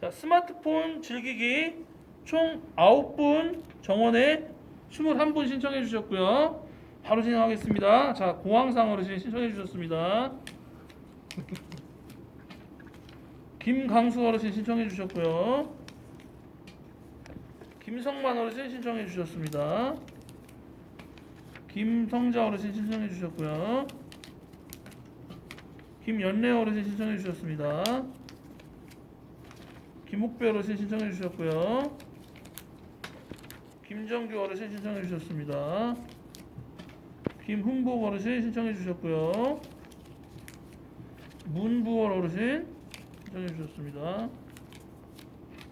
자, 스마트폰 즐기기 총 9분 정원에 21분 신청해 주셨고요. 바로 진행하겠습니다. 자, 어르신 신청해 주셨습니다. 김강수 어르신 신청해 주셨고요. 김성만 어르신 신청해 주셨습니다. 김성자 어르신 신청해 주셨고요. 김연래 어르신 신청해 주셨습니다. 김옥배 어르신 신청해 주셨고요. 김정규 어르신 신청해 주셨습니다. 김흥복 어르신 신청해 주셨고요. 문부월 어르신 신청해 주셨습니다.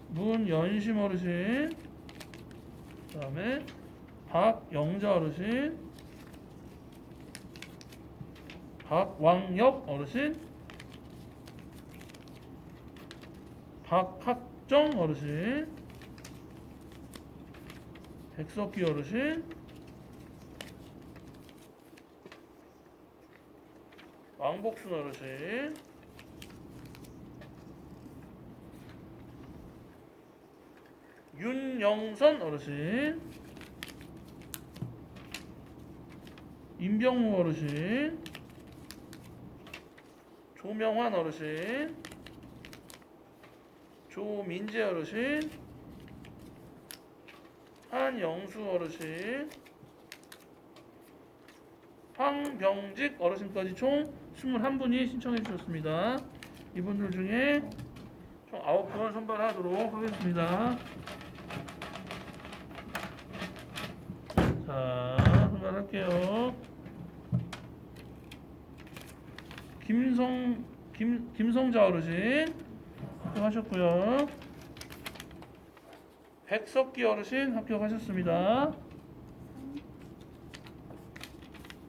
문연심 어르신 그 다음에 박영자 어르신 박왕엽 어르신 박학정 어르신 백석기 어르신 왕복순 어르신 윤영선 어르신 임병무 어르신 조명환 어르신 조민재 어르신 한영수 어르신 황병직 어르신까지 총 21분이 신청해 주셨습니다. 이분들 중에 총 9분 선발하도록 하겠습니다. 자, 선발할게요. 김성 김 김성자 어르신 합격하셨고요. 백석기 어르신 합격하셨습니다.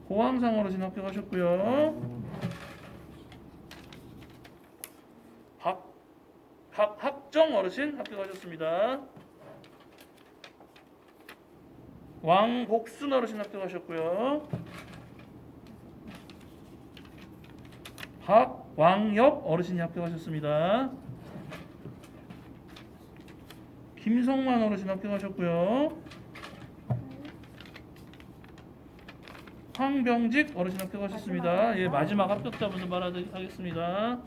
고항상 어르신 합격하셨고요. 박 박 학정 어르신 합격하셨습니다. 왕복순 어르신 합격하셨고요. 박왕엽 어르신이 합격하셨습니다. 김성만 어르신 합격하셨고요. 황병직 어르신 합격하셨습니다. 예, 마지막 합격자분들 말하겠습니다.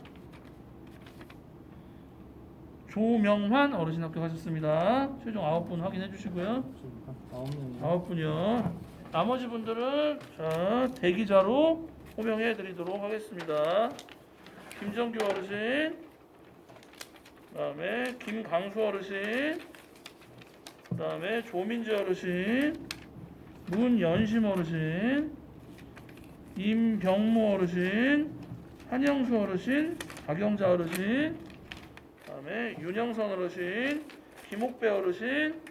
조명환 어르신 합격하셨습니다. 최종 9분 확인해 주시고요. 아홉 분이요. 나머지 분들은 자 대기자로 호명해 드리도록 하겠습니다. 김정규 어르신, 그 다음에 김강수 어르신, 그 다음에 조민재 어르신, 문연심 어르신, 임병무 어르신, 한영수 어르신, 박영자 어르신, 그 다음에 윤영선 어르신, 김옥배 어르신,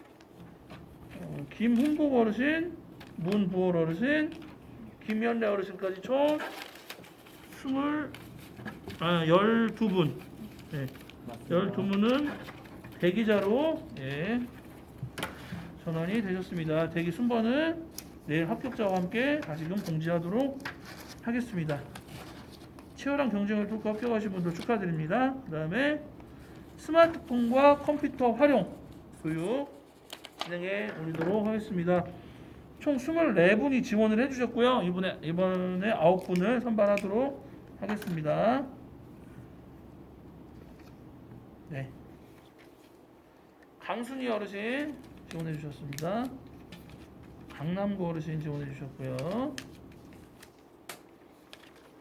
어, 김훈복 어르신, 문보월 어르신, 김연래 어르신까지 총 스물 아 열두 분, 네, 열두 분은 대기자로 예, 전원이 되셨습니다. 대기 순번은 내일 합격자와 함께 다시금 공지하도록 하겠습니다. 치열한 경쟁을 뚫고 합격하신 분들 축하드립니다. 그 다음에 스마트폰과 컴퓨터 활용 교육 진행해 올리도록 하겠습니다. 총 24분이 지원을 해주셨고요. 이번에 이번에 9분을 선발하도록 하겠습니다. 네. 강순희 어르신 지원해 주셨습니다. 강남구 어르신 지원해 주셨고요.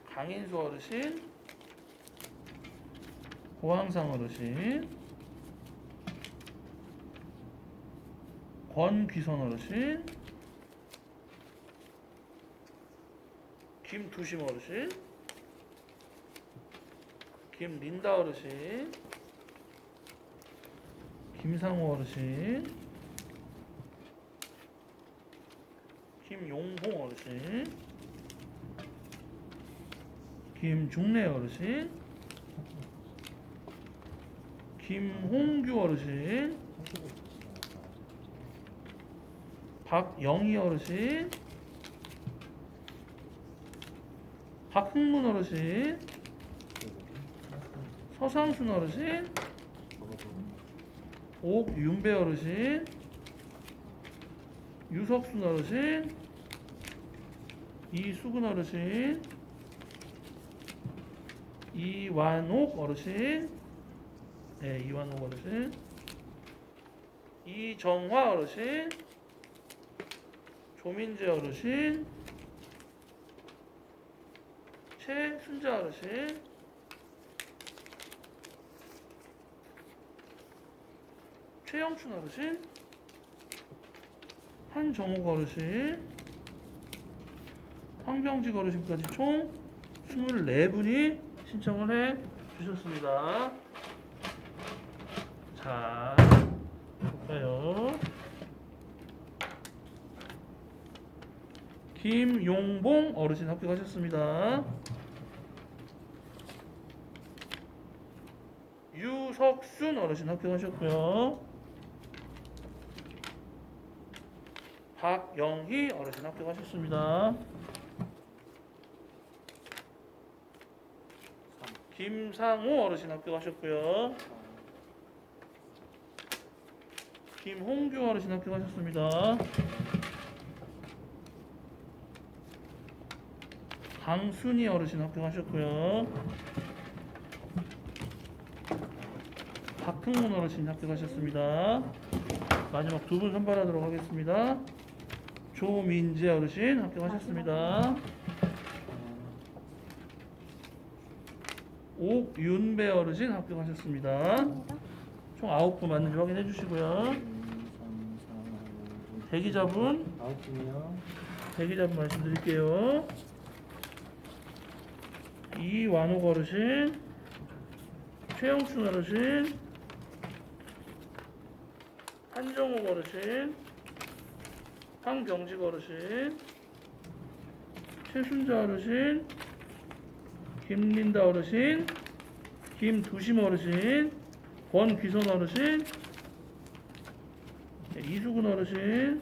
강인수 어르신, 고항상 어르신, 권귀선 어르신, 김두심 어르신, 김린다 어르신, 김상호 어르신, 김용홍 어르신, 김중래 어르신, 김홍규 어르신, 박영희 어르신, 박흥문 어르신, 서상순 어르신, 옥윤배 어르신, 유석순 어르신, 이수근 어르신, 이완옥 어르신, 네, 이완옥 어르신, 이정화 어르신, 조민재 어르신, 최순자 어르신, 최영춘 어르신, 한정욱 어르신, 황병직 어르신까지 총 24분이 신청을 해 주셨습니다. 자, 볼까요? 김용봉 어르신 합격하셨습니다. 유석순 어르신 합격하셨고요. 박영희 어르신 합격하셨습니다. 김상우 어르신 합격하셨고요. 김홍규 어르신 합격하셨습니다. 강순희 어르신 합격하셨고요. 박흥문 어르신 합격하셨습니다. 마지막 두 분 선발하도록 하겠습니다. 조민재 어르신 합격하셨습니다. 옥윤배 어르신 합격하셨습니다. 총 아홉 분 맞는지 확인해 주시고요. 대기자분 아홉 분이요. 대기자분 말씀드릴게요. 이완옥 어르신, 최영춘 어르신, 한정욱 어르신, 황병직 어르신, 최순자 어르신, 김린다 어르신, 김두심 어르신, 권귀선 어르신, 네, 이수근 어르신,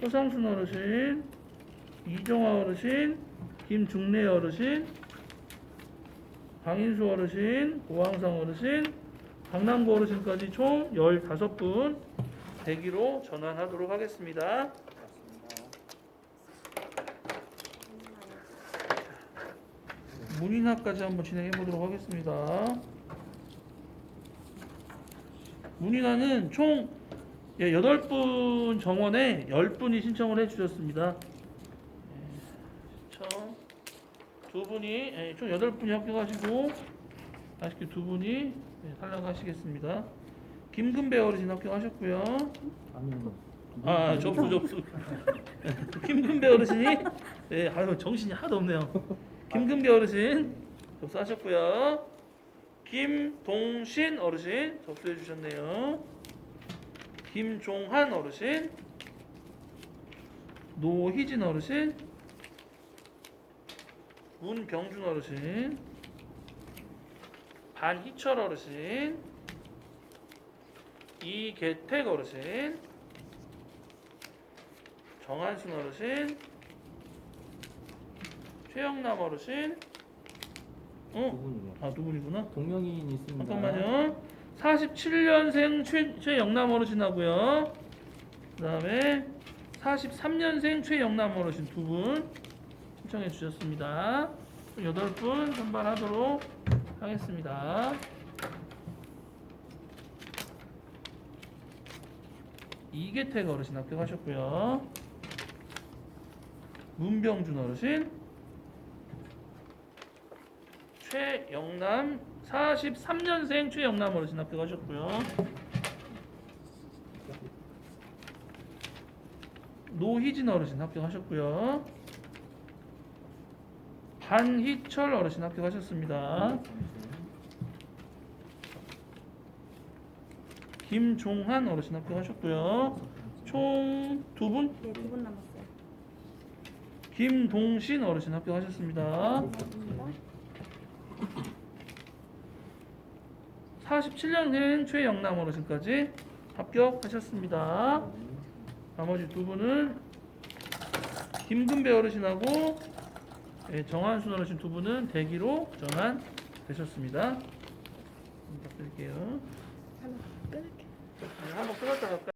서상순 어르신, 이정화 어르신, 김중래 어르신, 강인수 어르신, 고항상 어르신, 강남구 어르신까지 총 15분 대기로 전환하도록 하겠습니다. 문인학까지 한번 진행해 보도록 하겠습니다. 문인화는 총 예, 8분 정원에 10분이 신청을 해 주셨습니다. 예, 신청 두 분이 예, 총 8분이 합격하시고 아쉽게 두 분이 예, 탈락하시겠습니다. 김금배 어르신 합격하셨고요. 아 접수 접수. 김금배 어르신이 네, 아유 정신이 하나도 없네요. 김금배 어르신 접수하셨고요. 김동신 어르신 접수해 주셨네요. 김종한 어르신, 노희진 어르신, 문병준 어르신, 반희철 어르신, 이계택 어르신, 정한순 어르신, 최영남 어르신, 두 어? 아두 분이구나. 동명이인 있습니다. 잠깐만요. 47년생 최, 최영남 어르신하고요. 그 다음에 43년생 최영남 어르신 두 분 신청해 주셨습니다. 여덟 분 선발하도록 하겠습니다. 이계택 어르신 합격하셨고요. 문병준 어르신, 최영남 43년생 최영남 어르신 합격하셨고요. 노희진 어르신 합격하셨고요. 반희철 어르신 합격하셨습니다. 김종한 어르신 합격하셨고요. 총 두 분? 네, 두 분 남았어요. 김동신 어르신 합격하셨습니다. 47년은 최영남 어르신까지 합격하셨습니다. 나머지 두 분은 김금배 어르신하고 예, 정한순 어르신 두 분은 대기로 전환 되셨습니다. 부탁드릴게요. 네, 한번 끊을게. 한번 끊었다 갈까?